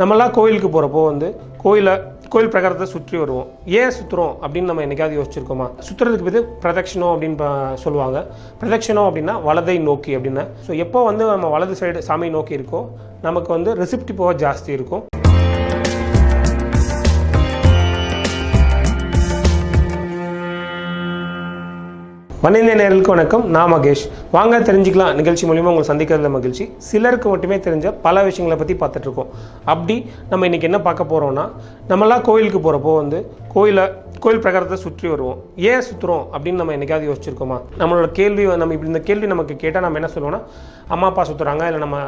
நம்மளாம் கோயிலுக்கு போகிறப்போ வந்து கோயிலை கோயில் பிரகாரத்தை சுற்றி வருவோம். ஏன் சுற்றுறோம் அப்படின்னு நம்ம என்னைக்காவது யோசிச்சிருக்கோமா? சுற்றுறதுக்கு பேர் பிரதட்சணம் அப்படின்னு சொல்லுவாங்க. பிரதட்சணம் அப்படின்னா வலதை நோக்கி அப்படின்னு. ஸோ எப்போ வந்து நம்ம வலது சைடு சாமி நோக்கி இருக்கோ நமக்கு வந்து ரெசிப்டிவ் போக ஜாஸ்தி இருக்கும். வணிந்த நேர்களுக்கு வணக்கம். நான் மகேஷ். வாங்க தெரிஞ்சுக்கலாம். நிகழ்ச்சி மூலிமா உங்களை சந்திக்கிறதுல மகிழ்ச்சி. சிலருக்கு மட்டுமே தெரிஞ்ச பல விஷயங்களை பற்றி பார்த்துட்ருக்கோம் அப்படி நம்ம இன்றைக்கி என்ன பார்க்க போகிறோம்னா நம்மளாம் கோயிலுக்கு போகிறப்போ வந்து கோயிலை கோயில் பிரகாரத்தை சுற்றி வருவோம். ஏன் சுற்றுறோம் அப்படின்னு நம்ம என்னைக்காவது யோசிச்சிருக்கோமா? நம்மளோட கேள்வி நம்ம இப்படி இந்த கேள்வி நமக்கு கேட்டால் நம்ம என்ன சொல்லுவோம்னா அம்மா அப்பா சுற்றுறாங்க இல்லை நம்ம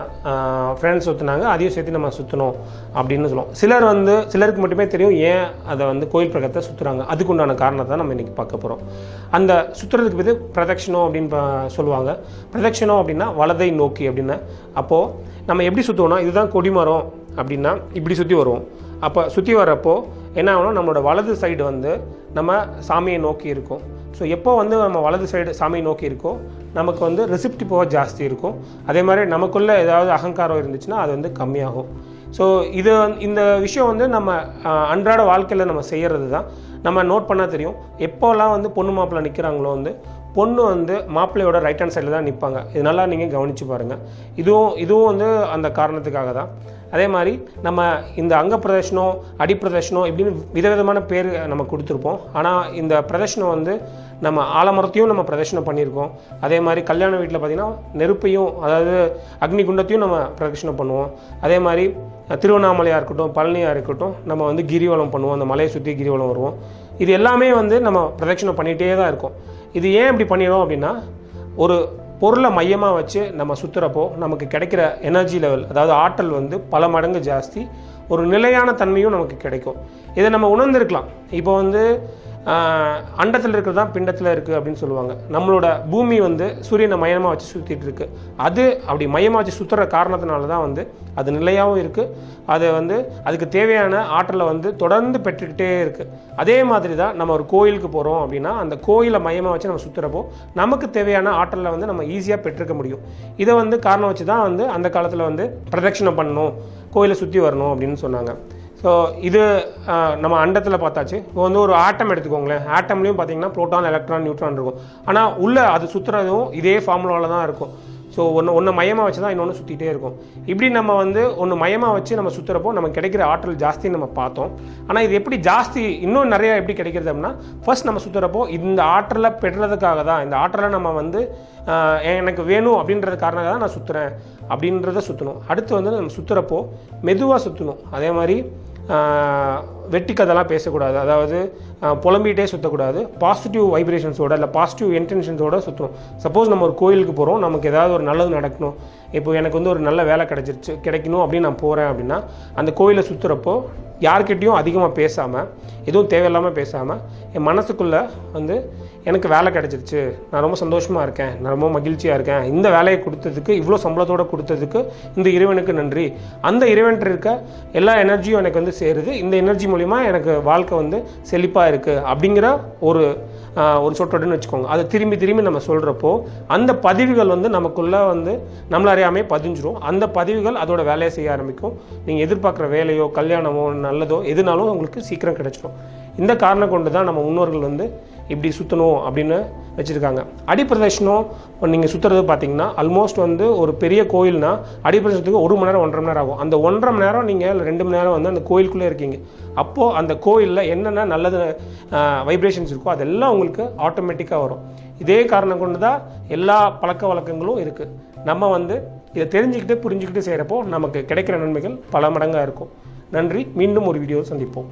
ஃப்ரெண்ட்ஸ் சுற்றுனாங்க அதையும் சேர்த்து நம்ம சுற்றணும் அப்படின்னு சொல்லுவோம். சிலர் வந்து சிலருக்கு மட்டுமே தெரியும் ஏன் அதை வந்து கோயில் பிரகாரத்தை சுற்றுறாங்க அதுக்கு உண்டான காரணத்தை நம்ம இன்னைக்கு பார்க்க போகிறோம் அந்த சுற்றுறதுக்கு பேர் பிரதட்சணம் அப்படின்னு ப- சொல்லுவாங்க. பிரதட்சணம் அப்படின்னா வலதை நோக்கி அப்படின்னு. அப்போது நம்ம எப்படி சுற்றுவோம்னா இதுதான் கொடிமரம் அப்படின்னா இப்படி சுற்றி வருவோம். அப்போ சுற்றி வரப்போ என்ன ஆகணும் நம்மளோட வலது சைடு வந்து நம்ம சாமியை நோக்கி இருக்கும். ஸோ எப்போ வந்து நம்ம வலது சைடு சாமியை நோக்கி இருக்கோ நமக்கு வந்து ரெசிப்டிவ் போக ஜாஸ்தி இருக்கும். அதே மாதிரி நமக்குள்ளே ஏதாவது அகங்காரம் இருந்துச்சுன்னா அது வந்து கம்மியாகும். ஸோ இது வந்து- இந்த விஷயம் வந்து நம்ம அன்றாட வாழ்க்கையில் நம்ம செய்கிறது தான் நம்ம நோட் பண்ணால் தெரியும் எப்போல்லாம் வந்து பொண்ணு மாப்பிள்ளை நிற்கிறாங்களோ வந்து பொண்ணு வந்து மாப்பிள்ளையோட ரைட் ஹேண்ட் சைடில் தான் நிற்பாங்க இதனால நீங்கள் கவனித்து பாருங்கள் இதுவும் இதுவும் வந்து அந்த காரணத்துக்காக தான். அதே மாதிரி நம்ம இந்த அங்க பிரதர்ஷனம் அடி பிரதர்ஷனம் இப்படின்னு விதவிதமான பேர் நம்ம கொடுத்துருப்போம். ஆனால் இந்த பிரதர்ஷனம் வந்து நம்ம ஆலமரத்தையும் நம்ம பிரதர்ஷனம் பண்ணியிருக்கோம். அதே மாதிரி கல்யாண வீட்டில் பார்த்திங்கன்னா நெருப்பையும் அதாவது அக்னி குண்டத்தையும் நம்ம பிரதர்ஷனம் பண்ணுவோம். அதே மாதிரி திருவண்ணாமலையாக இருக்கட்டும் பழனியாக இருக்கட்டும் நம்ம வந்து கிரிவலம் பண்ணுவோம் அந்த மலையை சுற்றி கிரிவலம் வருவோம். இது எல்லாமே வந்து நம்ம பிரதட்சணம் பண்ணிகிட்டே தான் இருக்கும். இது ஏன் இப்படி பண்ணிடுவோம் அப்படின்னா ஒரு பொருளை மையமாக வச்சு நம்ம சுற்றுறப்போ நமக்கு கிடைக்கிற எனர்ஜி லெவல் அதாவது ஆற்றல் வந்து பல மடங்கு ஜாஸ்தி. ஒரு நிலையான தன்மையும் நமக்கு கிடைக்கும். இதை நம்ம உணர்ந்திருக்கலாம். இப்போ வந்து அண்டத்தில் இருக்கிறது தான் பிண்டத்தில் இருக்குது அப்படின்னு சொல்லுவாங்க. நம்மளோட பூமி வந்து சூரியனை மயமாக வச்சு சுற்றிட்டு இருக்கு. அது அப்படி மையமாக வச்சு சுற்றுற காரணத்தினால தான் வந்து அது நிலையாகவும் இருக்குது அது வந்து அதுக்கு தேவையான ஆற்றலை வந்து தொடர்ந்து பெற்றுக்கிட்டே இருக்குது அதே மாதிரி தான் நம்ம ஒரு கோயிலுக்கு போகிறோம் அப்படின்னா அந்த கோயிலை மையமாக வச்சு நம்ம சுற்றுறப்போ நமக்கு தேவையான ஆற்றலை வந்து நம்ம ஈஸியாக பெற்றுக்க முடியும். இதை வந்து காரணம் வச்சு தான் வந்து அந்த காலத்தில் வந்து பிரதட்சணம் பண்ணணும். கோயிலை சுற்றி வரணும் அப்படின்னு சொன்னாங்க. ஸோ இது நம்ம அண்டத்தில் பார்த்தாச்சு. இப்போ வந்து ஒரு ஆட்டம் எடுத்துக்கோங்களேன். ஆட்டம்லேயும் பார்த்தீங்கன்னா ப்ரோட்டான் எலக்ட்ரான் நியூட்ரான் இருக்கும். ஆனால் உள்ளே அது சுற்றுறதும் இதே ஃபார்முலாவில் தான் இருக்கும். ஸோ ஒன்று ஒன்று மையமாக வச்சு தான் இன்னொன்று சுற்றிட்டே இருக்கும். இப்படி நம்ம வந்து ஒன்று மையமாக வச்சு நம்ம சுற்றுறப்போ நமக்கு கிடைக்கிற ஆற்றல் ஜாஸ்தின்னு நம்ம பார்த்தோம். ஆனால் இது எப்படி ஜாஸ்தி இன்னும் நிறையா எப்படி கிடைக்கிறது அப்படின்னா ஃபர்ஸ்ட் நம்ம சுற்றுறப்போ இந்த ஆற்றலை பெறுறதுக்காக தான் இந்த ஆற்றலை நம்ம வந்து எனக்கு வேணும் அப்படின்றது காரணமாக தான் நான் சுற்றுறேன் அப்படின்றத சுற்றணும் அடுத்து வந்து நம்ம சுற்றுறப்போ மெதுவாக சுற்றணும் அதே மாதிரி வெட்டி கதெல்லாம் பேசக்கூடாது. அதாவது புலம்பிகிட்டே சுற்றக்கூடாது பாசிட்டிவ் வைப்ரேஷன்ஸோட இல்லை பாசிட்டிவ் இன்டென்ஷன்ஸோட சுற்றணும் சப்போஸ் நம்ம ஒரு கோயிலுக்கு போகிறோம் நமக்கு ஏதாவது ஒரு நல்லது நடக்கணும். இப்போ எனக்கு வந்து ஒரு நல்ல வேலை கிடைச்சிருச்சு கிடைக்கணும் அப்படின்னு நான் போகிறேன் அப்படின்னா அந்த கோயிலை சுற்றுறப்போ யார்கிட்டயும் அதிகமாக பேசாமல் எதுவும் தேவையில்லாமல் பேசாமல் என் மனசுக்குள்ளே வந்து எனக்கு வேலை கிடச்சிருச்சு. நான் ரொம்ப சந்தோஷமாக இருக்கேன். நான் ரொம்ப மகிழ்ச்சியாக இருக்கேன். இந்த வேலையை கொடுத்ததுக்கு இவ்வளோ சம்பளத்தோடு கொடுத்ததுக்கு இந்த இறைவனுக்கு நன்றி. அந்த இறைவன் இருக்க எல்லா எனர்ஜியும் எனக்கு வந்து சேருது. இந்த எனர்ஜி மூலிமா எனக்கு வாழ்க்கை வந்து செழிப்பாக இருக்குது அப்படிங்கிற ஒரு ஒரு சொற்றொடன்னு வச்சுக்கோங்க. அதை திரும்பி திரும்பி நம்ம சொல்கிறப்போ அந்த பதிவுகள் வந்து நமக்குள்ளே வந்து நம்மள அறியாமே பதிஞ்சிரும். அந்த பதிவுகள் அதோட வேலையை செய்ய ஆரம்பிக்கும். நீங்கள் எதிர்பார்க்குற வேலையோ கல்யாணமோ நல்லதோ எதுனாலும் உங்களுக்கு சீக்கிரம் கிடைச்சிடும் இந்த காரணம் கொண்டு தான் நம்ம முன்னோர்கள் வந்து இப்படி சுற்றணும் அப்படின்னு வச்சுருக்காங்க. அடிப்பிரதேசனம் நீங்கள் சுற்றுறது பார்த்தீங்கன்னா ஆல்மோஸ்ட் வந்து ஒரு பெரிய கோயில்னா அடிப்பிரதேசத்துக்கு ஒரு மணி நேரம் ஒன்றரை மணி நேரம் ஆகும். அந்த ஒன்றரை மணி நேரம் நீங்கள் ரெண்டு மணி நேரம் வந்து அந்த கோயிலுக்குள்ளே இருக்கீங்க. அப்போது அந்த கோயிலில் என்னென்ன நல்லது வைப்ரேஷன்ஸ் இருக்கோ அதெல்லாம் உங்களுக்கு ஆட்டோமேட்டிக்காக வரும். இதே காரணம் கொண்டு தான் எல்லா பழக்க வழக்கங்களும் இருக்குது நம்ம வந்து இதை தெரிஞ்சுக்கிட்டு புரிஞ்சுக்கிட்டு செய்கிறப்போ நமக்கு கிடைக்கிற நன்மைகள் பல மடங்காக இருக்கும். நன்றி. மீண்டும் ஒரு வீடியோ சந்திப்போம்.